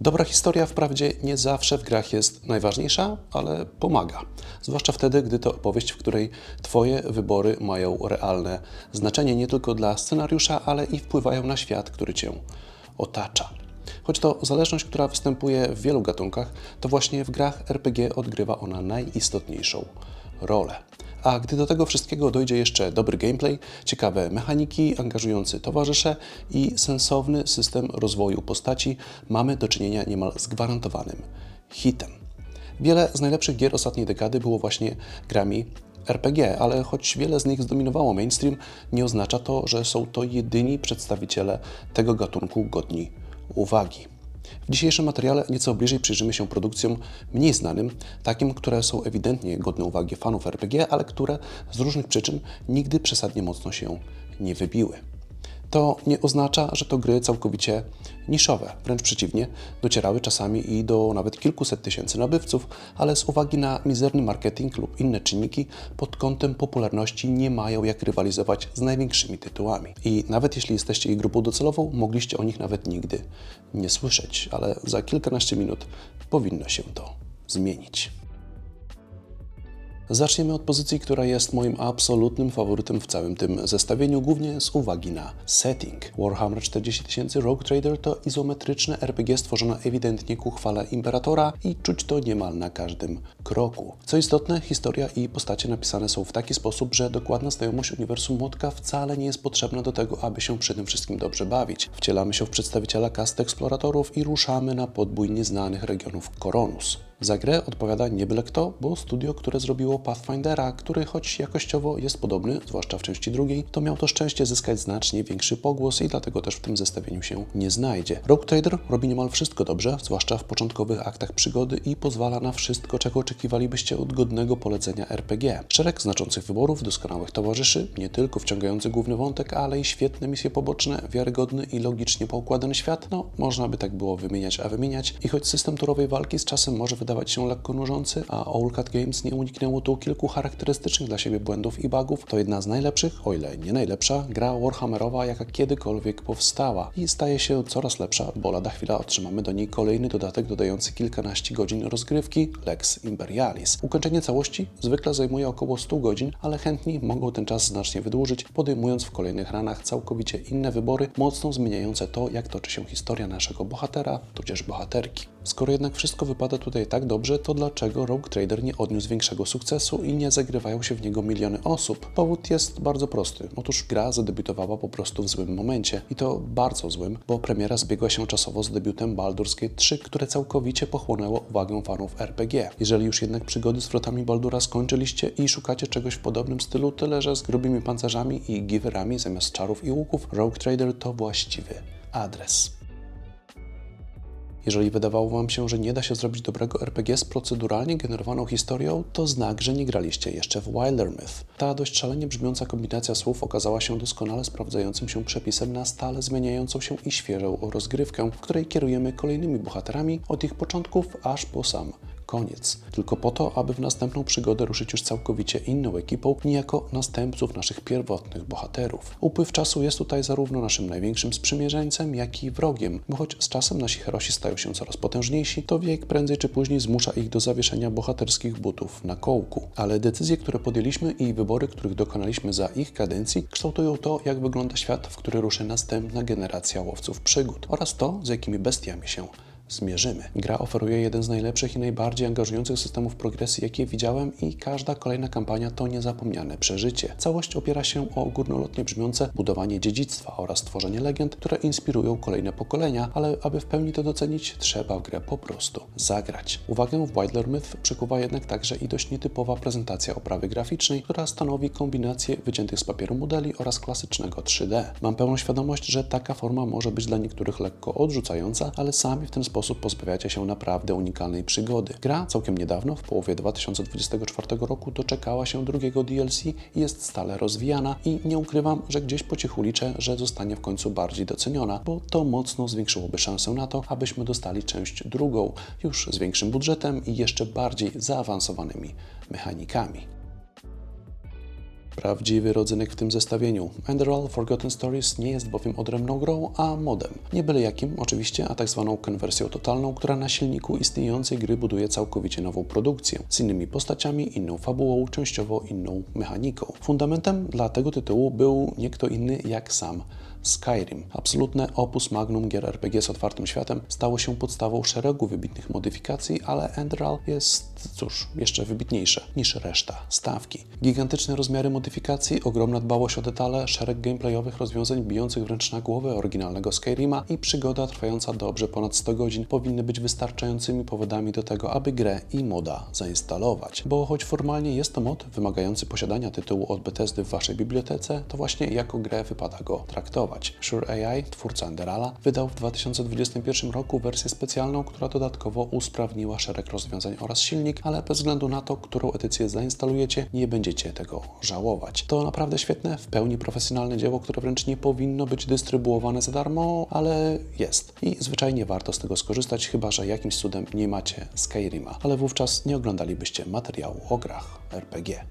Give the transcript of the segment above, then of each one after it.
Dobra historia wprawdzie nie zawsze w grach jest najważniejsza, ale pomaga. Zwłaszcza wtedy, gdy to opowieść, w której Twoje wybory mają realne znaczenie nie tylko dla scenariusza, ale i wpływają na świat, który Cię otacza. Choć to zależność, która występuje w wielu gatunkach, to właśnie w grach RPG odgrywa ona najistotniejszą rolę. A gdy do tego wszystkiego dojdzie jeszcze dobry gameplay, ciekawe mechaniki, angażujący towarzysze i sensowny system rozwoju postaci, mamy do czynienia niemal z gwarantowanym hitem. Wiele z najlepszych gier ostatniej dekady było właśnie grami RPG, ale choć wiele z nich zdominowało mainstream, nie oznacza to, że są to jedyni przedstawiciele tego gatunku godni uwagi. W dzisiejszym materiale nieco bliżej przyjrzymy się produkcjom mniej znanym, takim, które są ewidentnie godne uwagi fanów RPG, ale które z różnych przyczyn nigdy przesadnie mocno się nie wybiły. To nie oznacza, że to gry całkowicie niszowe. Wręcz przeciwnie, docierały czasami i do nawet kilkuset tysięcy nabywców, ale z uwagi na mizerny marketing lub inne czynniki pod kątem popularności nie mają jak rywalizować z największymi tytułami. I nawet jeśli jesteście ich grupą docelową, mogliście o nich nawet nigdy nie słyszeć, ale za kilkanaście minut powinno się to zmienić. Zaczniemy od pozycji, która jest moim absolutnym faworytem w całym tym zestawieniu, głównie z uwagi na setting. Warhammer 40 000 Rogue Trader to izometryczne RPG stworzone ewidentnie ku chwale Imperatora i czuć to niemal na każdym kroku. Co istotne, historia i postacie napisane są w taki sposób, że dokładna znajomość uniwersum Młotka wcale nie jest potrzebna do tego, aby się przy tym wszystkim dobrze bawić. Wcielamy się w przedstawiciela kasty eksploratorów i ruszamy na podbój nieznanych regionów Koronus. Za grę odpowiada nie byle kto, bo studio, które zrobiło Pathfindera, który choć jakościowo jest podobny, zwłaszcza w części drugiej, to miał to szczęście zyskać znacznie większy pogłos i dlatego też w tym zestawieniu się nie znajdzie. Rogue Trader robi niemal wszystko dobrze, zwłaszcza w początkowych aktach przygody i pozwala na wszystko, czego oczekiwalibyście od godnego polecenia RPG. Szereg znaczących wyborów, doskonałych towarzyszy, nie tylko wciągający główny wątek, ale i świetne misje poboczne, wiarygodny i logicznie poukładany świat, no można by tak było wymieniać, a wymieniać i choć system turowej walki z czasem może wydawać wydawać się lekko nużący, a Owl Cat Games nie uniknęło tu kilku charakterystycznych dla siebie błędów i bugów, to jedna z najlepszych, o ile nie najlepsza, gra Warhammerowa, jaka kiedykolwiek powstała i staje się coraz lepsza, bo lada chwila otrzymamy do niej kolejny dodatek dodający kilkanaście godzin rozgrywki Lex Imperialis. Ukończenie całości zwykle zajmuje około 100 godzin, ale chętni mogą ten czas znacznie wydłużyć, podejmując w kolejnych ranach całkowicie inne wybory, mocno zmieniające to, jak toczy się historia naszego bohatera, tudzież bohaterki. Skoro jednak wszystko wypada tutaj tak dobrze, to dlaczego Rogue Trader nie odniósł większego sukcesu i nie zagrywają się w niego miliony osób? Powód jest bardzo prosty. Otóż gra zadebiutowała po prostu w złym momencie. I to bardzo złym, bo premiera zbiegła się czasowo z debiutem Baldur's Gate 3, które całkowicie pochłonęło uwagę fanów RPG. Jeżeli już jednak przygody z wrotami Baldura skończyliście i szukacie czegoś w podobnym stylu, tyle że z grubymi pancerzami i giverami zamiast czarów i łuków, Rogue Trader to właściwy adres. Jeżeli wydawało Wam się, że nie da się zrobić dobrego RPG z proceduralnie generowaną historią, to znak, że nie graliście jeszcze w Wildermyth. Ta dość szalenie brzmiąca kombinacja słów okazała się doskonale sprawdzającym się przepisem na stale zmieniającą się i świeżą rozgrywkę, w której kierujemy kolejnymi bohaterami od ich początków aż po sam koniec. Tylko po to, aby w następną przygodę ruszyć już całkowicie inną ekipą, niejako następców naszych pierwotnych bohaterów. Upływ czasu jest tutaj zarówno naszym największym sprzymierzeńcem, jak i wrogiem, bo choć z czasem nasi herosi stają się coraz potężniejsi, to wiek prędzej czy później zmusza ich do zawieszenia bohaterskich butów na kołku. Ale decyzje, które podjęliśmy i wybory, których dokonaliśmy za ich kadencji, kształtują to, jak wygląda świat, w który ruszy następna generacja łowców przygód oraz to, z jakimi bestiami się zmierzymy. Gra oferuje jeden z najlepszych i najbardziej angażujących systemów progresji, jakie widziałem i każda kolejna kampania to niezapomniane przeżycie. Całość opiera się o górnolotnie brzmiące budowanie dziedzictwa oraz tworzenie legend, które inspirują kolejne pokolenia, ale aby w pełni to docenić, trzeba w grę po prostu zagrać. Uwagę w Wildler Myth przykuwa jednak także i dość nietypowa prezentacja oprawy graficznej, która stanowi kombinację wyciętych z papieru modeli oraz klasycznego 3D. Mam pełną świadomość, że taka forma może być dla niektórych lekko odrzucająca, ale sami w ten sposób sposób pozbawiacie się naprawdę unikalnej przygody. Gra całkiem niedawno, w połowie 2024 roku, doczekała się drugiego DLC i jest stale rozwijana i nie ukrywam, że gdzieś po cichu liczę, że zostanie w końcu bardziej doceniona, bo to mocno zwiększyłoby szansę na to, abyśmy dostali część drugą, już z większym budżetem i jeszcze bardziej zaawansowanymi mechanikami. Prawdziwy rodzynek w tym zestawieniu. Enderal Forgotten Stories nie jest bowiem odrębną grą, a modem. Nie byle jakim, oczywiście, a tak zwaną konwersją totalną, która na silniku istniejącej gry buduje całkowicie nową produkcję, z innymi postaciami, inną fabułą, częściowo inną mechaniką. Fundamentem dla tego tytułu był nie kto inny jak sam Skyrim. Absolutne opus magnum gier RPG z otwartym światem stało się podstawą szeregu wybitnych modyfikacji, ale Enderal jest, cóż, jeszcze wybitniejsze niż reszta stawki. Gigantyczne rozmiary modyfikacji, ogromna dbałość o detale, szereg gameplayowych rozwiązań bijących wręcz na głowę oryginalnego Skyrima i przygoda trwająca dobrze ponad 100 godzin powinny być wystarczającymi powodami do tego, aby grę i moda zainstalować. Bo choć formalnie jest to mod wymagający posiadania tytułu od Bethesdy w waszej bibliotece, to właśnie jako grę wypada go traktować. Shure AI, twórca Enderala, wydał w 2021 roku wersję specjalną, która dodatkowo usprawniła szereg rozwiązań oraz silnik, ale bez względu na to, którą edycję zainstalujecie, nie będziecie tego żałować. To naprawdę świetne, w pełni profesjonalne dzieło, które wręcz nie powinno być dystrybuowane za darmo, ale jest. I zwyczajnie warto z tego skorzystać, chyba że jakimś cudem nie macie Skyrima, ale wówczas nie oglądalibyście materiału o grach RPG.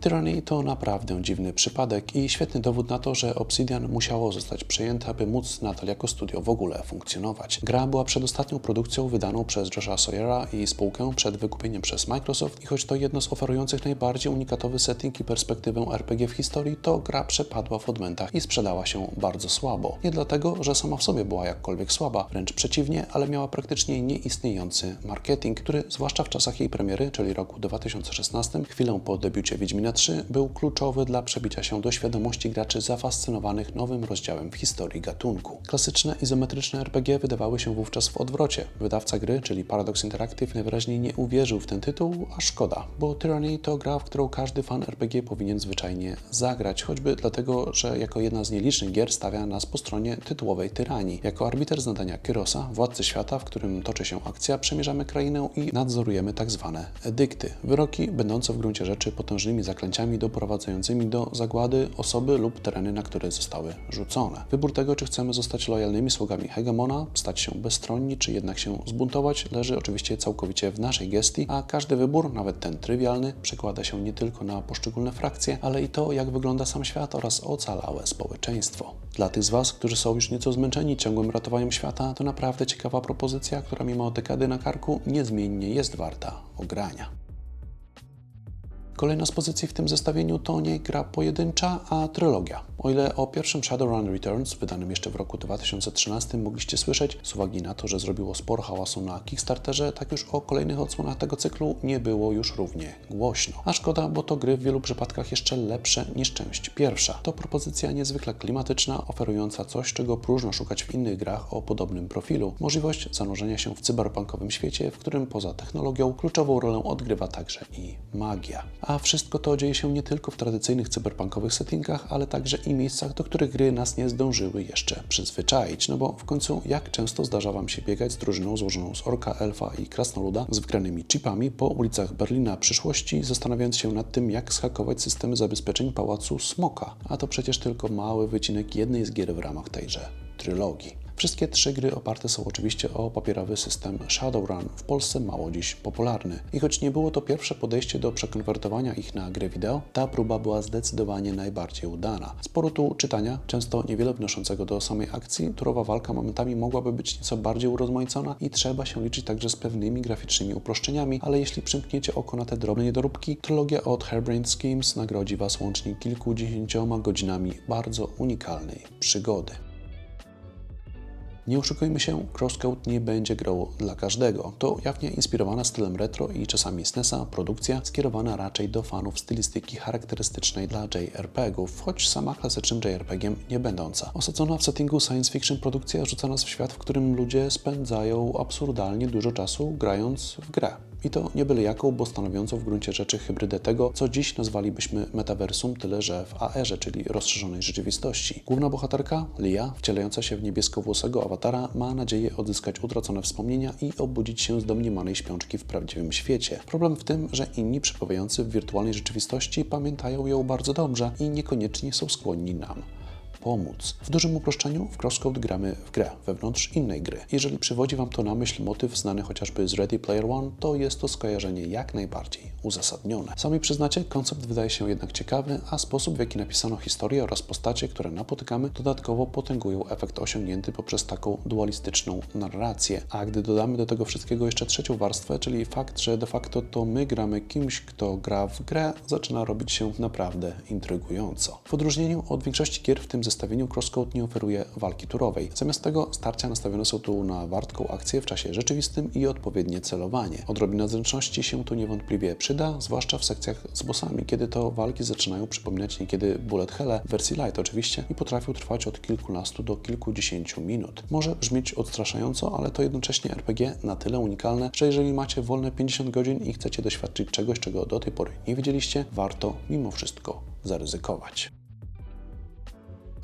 Tyranny to naprawdę dziwny przypadek i świetny dowód na to, że Obsidian musiało zostać przejęte, aby móc nadal jako studio w ogóle funkcjonować. Gra była przedostatnią produkcją wydaną przez Josha Sawyera i spółkę przed wykupieniem przez Microsoft i choć to jedno z oferujących najbardziej unikatowy setting i perspektywę RPG w historii, to gra przepadła w odmętach i sprzedała się bardzo słabo. Nie dlatego, że sama w sobie była jakkolwiek słaba, wręcz przeciwnie, ale miała praktycznie nieistniejący marketing, który zwłaszcza w czasach jej premiery, czyli roku 2016, chwilę po debiucie Wiedźmina 3 był kluczowy dla przebicia się do świadomości graczy zafascynowanych nowym rozdziałem w historii gatunku. Klasyczne izometryczne RPG wydawały się wówczas w odwrocie. Wydawca gry, czyli Paradox Interactive, najwyraźniej nie uwierzył w ten tytuł, a szkoda, bo Tyranny to gra, w którą każdy fan RPG powinien zwyczajnie zagrać, choćby dlatego, że jako jedna z nielicznych gier stawia nas po stronie tytułowej tyranii. Jako arbiter z nadania Kyrosa, władcy świata, w którym toczy się akcja, przemierzamy krainę i nadzorujemy tak zwane edykty. Wyroki, będące w gruncie rzeczy potężnymi zaklęciami doprowadzającymi do zagłady osoby lub tereny, na które zostały rzucone. Wybór tego, czy chcemy zostać lojalnymi sługami hegemona, stać się bezstronni, czy jednak się zbuntować, leży oczywiście całkowicie w naszej gestii, a każdy wybór, nawet ten trywialny, przekłada się nie tylko na poszczególne frakcje, ale i to, jak wygląda sam świat oraz ocalałe społeczeństwo. Dla tych z Was, którzy są już nieco zmęczeni ciągłym ratowaniem świata, to naprawdę ciekawa propozycja, która mimo dekady na karku niezmiennie jest warta ogrania. Kolejna z pozycji w tym zestawieniu to nie gra pojedyncza, a trylogia. O ile o pierwszym Shadowrun Returns, wydanym jeszcze w roku 2013, mogliście słyszeć, z uwagi na to, że zrobiło sporo hałasu na Kickstarterze, tak już o kolejnych odsłonach tego cyklu nie było już równie głośno. A szkoda, bo to gry w wielu przypadkach jeszcze lepsze niż część pierwsza. To propozycja niezwykle klimatyczna, oferująca coś, czego próżno szukać w innych grach o podobnym profilu. Możliwość zanurzenia się w cyberpunkowym świecie, w którym poza technologią kluczową rolę odgrywa także i magia. A wszystko to dzieje się nie tylko w tradycyjnych cyberpunkowych settingach, ale także i miejscach, do których gry nas nie zdążyły jeszcze przyzwyczaić. No bo w końcu jak często zdarza Wam się biegać z drużyną złożoną z orka, elfa i krasnoluda z wgranymi chipami po ulicach Berlina przyszłości, zastanawiając się nad tym, jak schakować systemy zabezpieczeń Pałacu Smoka. A to przecież tylko mały wycinek jednej z gier w ramach tejże trylogii. Wszystkie trzy gry oparte są oczywiście o papierowy system Shadowrun, w Polsce mało dziś popularny. I choć nie było to pierwsze podejście do przekonwertowania ich na grę wideo, ta próba była zdecydowanie najbardziej udana. Sporo tu czytania, często niewiele wnoszącego do samej akcji, turowa walka momentami mogłaby być nieco bardziej urozmaicona i trzeba się liczyć także z pewnymi graficznymi uproszczeniami, ale jeśli przymkniecie oko na te drobne niedoróbki, trylogia od Hairbrained Schemes nagrodzi Was łącznie kilkudziesięcioma godzinami bardzo unikalnej przygody. Nie oszukujmy się, Crosscode nie będzie grą dla każdego. To jawnie inspirowana stylem retro i czasami SNESa produkcja skierowana raczej do fanów stylistyki charakterystycznej dla JRPG-ów, choć sama klasycznym JRPG-iem nie będąca. Osadzona w settingu science fiction produkcja rzuca nas w świat, w którym ludzie spędzają absurdalnie dużo czasu grając w grę. I to nie byle jaką, bo stanowiącą w gruncie rzeczy hybrydę tego, co dziś nazwalibyśmy metaversum, tyle że w AR-ze, czyli rozszerzonej rzeczywistości. Główna bohaterka, Lia, wcielająca się w niebieskowłosego awatara, ma nadzieję odzyskać utracone wspomnienia i obudzić się z domniemanej śpiączki w prawdziwym świecie. Problem w tym, że inni przebywający w wirtualnej rzeczywistości pamiętają ją bardzo dobrze i niekoniecznie są skłonni nam pomóc. W dużym uproszczeniu w Crosscode gramy w grę wewnątrz innej gry. Jeżeli przywodzi Wam to na myśl motyw znany chociażby z Ready Player One, to jest to skojarzenie jak najbardziej uzasadnione. Sami przyznacie, koncept wydaje się jednak ciekawy, a sposób w jaki napisano historię oraz postacie, które napotykamy, dodatkowo potęgują efekt osiągnięty poprzez taką dualistyczną narrację. A gdy dodamy do tego wszystkiego jeszcze trzecią warstwę, czyli fakt, że de facto to my gramy kimś, kto gra w grę, zaczyna robić się naprawdę intrygująco. W odróżnieniu od większości gier w tym zestawieniu Crosscode nie oferuje walki turowej. Zamiast tego starcia nastawione są tu na wartką akcję w czasie rzeczywistym i odpowiednie celowanie. Odrobina zręczności się tu niewątpliwie przyda, zwłaszcza w sekcjach z bossami, kiedy to walki zaczynają przypominać niekiedy bullet helle w wersji light oczywiście i potrafią trwać od kilkunastu do kilkudziesięciu minut. Może brzmieć odstraszająco, ale to jednocześnie RPG na tyle unikalne, że jeżeli macie wolne 50 godzin i chcecie doświadczyć czegoś, czego do tej pory nie wiedzieliście, warto mimo wszystko zaryzykować.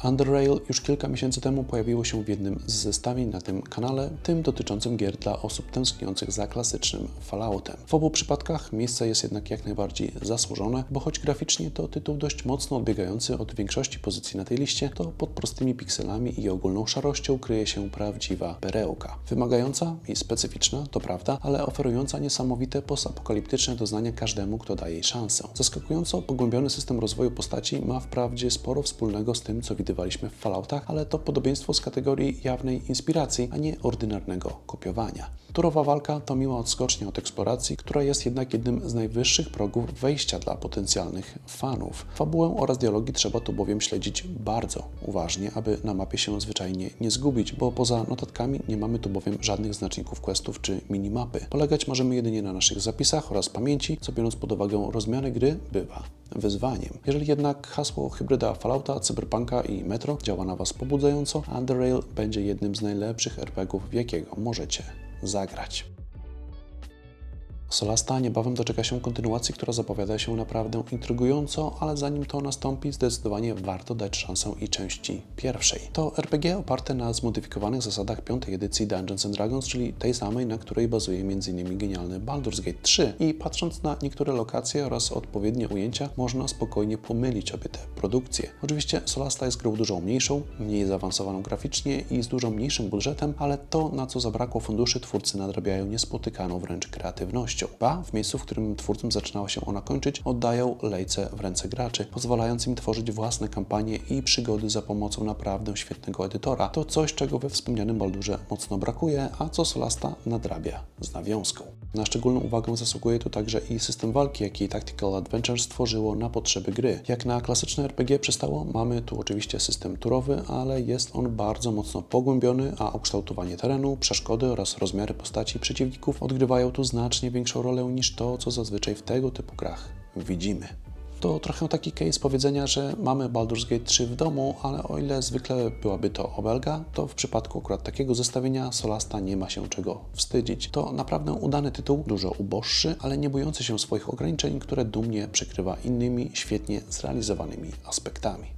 Underrail już kilka miesięcy temu pojawiło się w jednym z zestawień na tym kanale, tym dotyczącym gier dla osób tęskniących za klasycznym Falloutem. W obu przypadkach miejsce jest jednak jak najbardziej zasłużone, bo choć graficznie to tytuł dość mocno odbiegający od większości pozycji na tej liście, to pod prostymi pikselami i ogólną szarością kryje się prawdziwa perełka. Wymagająca i specyficzna, to prawda, ale oferująca niesamowite postapokaliptyczne doznania każdemu, kto daje jej szansę. Zaskakująco pogłębiony system rozwoju postaci ma wprawdzie sporo wspólnego z tym, co widywaliśmy w Falloutach, ale to podobieństwo z kategorii jawnej inspiracji, a nie ordynarnego kopiowania. Turowa walka to miła odskocznia od eksploracji, która jest jednak jednym z najwyższych progów wejścia dla potencjalnych fanów. Fabułę oraz dialogi trzeba tu bowiem śledzić bardzo uważnie, aby na mapie się zwyczajnie nie zgubić, bo poza notatkami nie mamy tu bowiem żadnych znaczników questów czy minimapy. Polegać możemy jedynie na naszych zapisach oraz pamięci, co biorąc pod uwagę rozmiary gry, bywa wyzwaniem. Jeżeli jednak hasło hybryda Fallouta, Cyberpunka i Metro działa na Was pobudzająco, Underrail będzie jednym z najlepszych RPGów, w jakiego możecie zagrać. Solasta niebawem doczeka się kontynuacji, która zapowiada się naprawdę intrygująco, ale zanim to nastąpi, zdecydowanie warto dać szansę i części pierwszej. To RPG oparte na zmodyfikowanych zasadach piątej edycji Dungeons Dragons, czyli tej samej, na której bazuje m.in. genialny Baldur's Gate 3. I patrząc na niektóre lokacje oraz odpowiednie ujęcia, można spokojnie pomylić obie te produkcje. Oczywiście Solasta jest grą dużo mniejszą, mniej zaawansowaną graficznie i z dużo mniejszym budżetem, ale to, na co zabrakło funduszy, twórcy nadrabiają niespotykaną wręcz kreatywnością. Ba, w miejscu, w którym twórcom zaczynała się ona kończyć, oddają lejce w ręce graczy, pozwalając im tworzyć własne kampanie i przygody za pomocą naprawdę świetnego edytora. To coś, czego we wspomnianym Baldurze mocno brakuje, a co Solasta nadrabia z nawiązką. Na szczególną uwagę zasługuje tu także i system walki, jaki Tactical Adventure stworzyło na potrzeby gry. Jak na klasyczne RPG przystało, mamy tu oczywiście system turowy, ale jest on bardzo mocno pogłębiony, a ukształtowanie terenu, przeszkody oraz rozmiary postaci przeciwników odgrywają tu znacznie większą rolę niż to, co zazwyczaj w tego typu grach widzimy. To trochę taki case powiedzenia, że mamy Baldur's Gate 3 w domu, ale o ile zwykle byłaby to obelga, to w przypadku akurat takiego zestawienia Solasta nie ma się czego wstydzić. To naprawdę udany tytuł, dużo uboższy, ale nie bojący się swoich ograniczeń, które dumnie przykrywa innymi świetnie zrealizowanymi aspektami.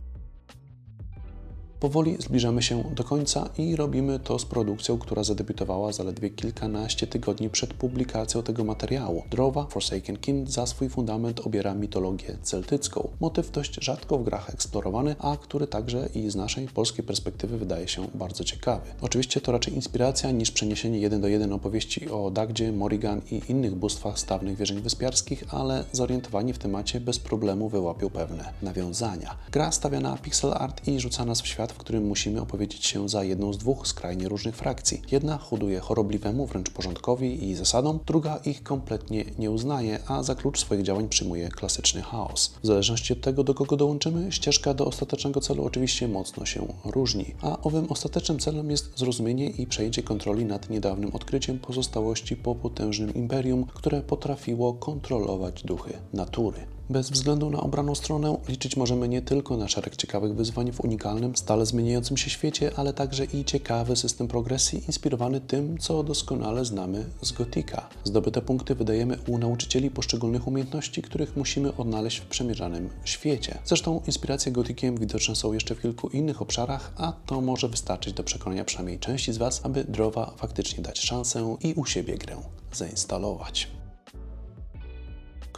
Powoli zbliżamy się do końca i robimy to z produkcją, która zadebiutowała zaledwie kilkanaście tygodni przed publikacją tego materiału. Drowa Forsaken Kind za swój fundament obiera mitologię celtycką. Motyw dość rzadko w grach eksplorowany, a który także i z naszej polskiej perspektywy wydaje się bardzo ciekawy. Oczywiście to raczej inspiracja niż przeniesienie jeden do jeden opowieści o Dagdzie, Morrigan i innych bóstwach z dawnych wierzeń wyspiarskich, ale zorientowani w temacie bez problemu wyłapią pewne nawiązania. Gra stawia na pixel art i rzuca nas w świat, w którym musimy opowiedzieć się za jedną z dwóch skrajnie różnych frakcji. Jedna hoduje chorobliwemu wręcz porządkowi i zasadom, druga ich kompletnie nie uznaje, a za klucz swoich działań przyjmuje klasyczny chaos. W zależności od tego, do kogo dołączymy, ścieżka do ostatecznego celu oczywiście mocno się różni. A owym ostatecznym celem jest zrozumienie i przejęcie kontroli nad niedawnym odkryciem pozostałości po potężnym imperium, które potrafiło kontrolować duchy natury. Bez względu na obraną stronę liczyć możemy nie tylko na szereg ciekawych wyzwań w unikalnym, stale zmieniającym się świecie, ale także i ciekawy system progresji inspirowany tym, co doskonale znamy z Gotika. Zdobyte punkty wydajemy u nauczycieli poszczególnych umiejętności, których musimy odnaleźć w przemierzanym świecie. Zresztą inspiracje Gotikiem widoczne są jeszcze w kilku innych obszarach, a to może wystarczyć do przekonania przynajmniej części z Was, aby Drowa faktycznie dać szansę i u siebie grę zainstalować.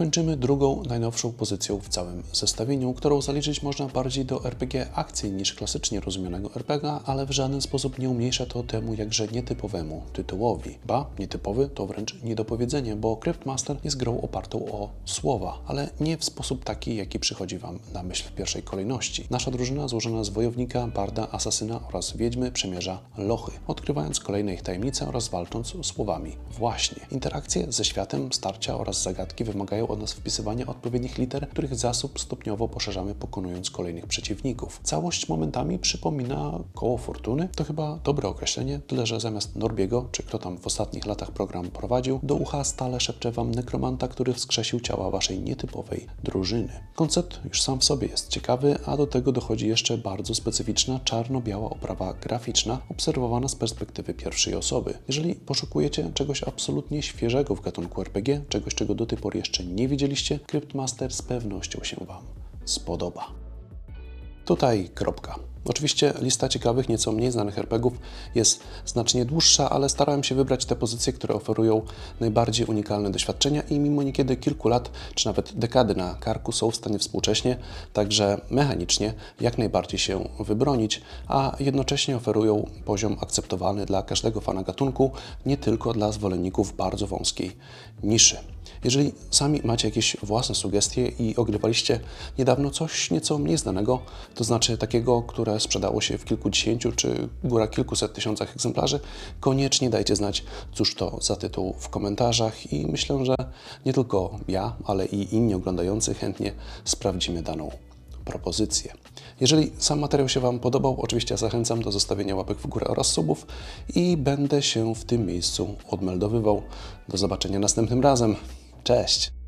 Kończymy drugą, najnowszą pozycją w całym zestawieniu, którą zaliczyć można bardziej do RPG akcji niż klasycznie rozumianego RPG, ale w żaden sposób nie umniejsza to temu jakże nietypowemu tytułowi. Ba, nietypowy to wręcz niedopowiedzenie, bo Cryptmaster jest grą opartą o słowa, ale nie w sposób taki, jaki przychodzi Wam na myśl w pierwszej kolejności. Nasza drużyna złożona z wojownika, barda, asasyna oraz wiedźmy przemierza lochy, odkrywając kolejne ich tajemnice oraz walcząc słowami. Właśnie. Interakcje ze światem, starcia oraz zagadki wymagają od nas wpisywania odpowiednich liter, których zasób stopniowo poszerzamy, pokonując kolejnych przeciwników. Całość momentami przypomina koło fortuny. To chyba dobre określenie, tyle że zamiast Norbiego, czy kto tam w ostatnich latach program prowadził, do ucha stale szepcze wam nekromanta, który wskrzesił ciała waszej nietypowej drużyny. Koncept już sam w sobie jest ciekawy, a do tego dochodzi jeszcze bardzo specyficzna czarno-biała oprawa graficzna, obserwowana z perspektywy pierwszej osoby. Jeżeli poszukujecie czegoś absolutnie świeżego w gatunku RPG, czegoś czego do tej pory jeszcze nie widzieliście, Cryptmaster z pewnością się Wam spodoba. Tutaj kropka. Oczywiście lista ciekawych, nieco mniej znanych RPGów jest znacznie dłuższa, ale starałem się wybrać te pozycje, które oferują najbardziej unikalne doświadczenia i mimo niekiedy kilku lat, czy nawet dekady na karku są w stanie współcześnie, także mechanicznie, jak najbardziej się wybronić, a jednocześnie oferują poziom akceptowalny dla każdego fana gatunku, nie tylko dla zwolenników bardzo wąskiej niszy. Jeżeli sami macie jakieś własne sugestie i ogrywaliście niedawno coś nieco mniej znanego, to znaczy takiego, które sprzedało się w kilkudziesięciu czy góra kilkuset tysiącach egzemplarzy, koniecznie dajcie znać, cóż to za tytuł w komentarzach i myślę, że nie tylko ja, ale i inni oglądający chętnie sprawdzimy daną propozycje. Jeżeli sam materiał się Wam podobał, oczywiście zachęcam do zostawienia łapek w górę oraz subów i będę się w tym miejscu odmeldowywał. Do zobaczenia następnym razem. Cześć!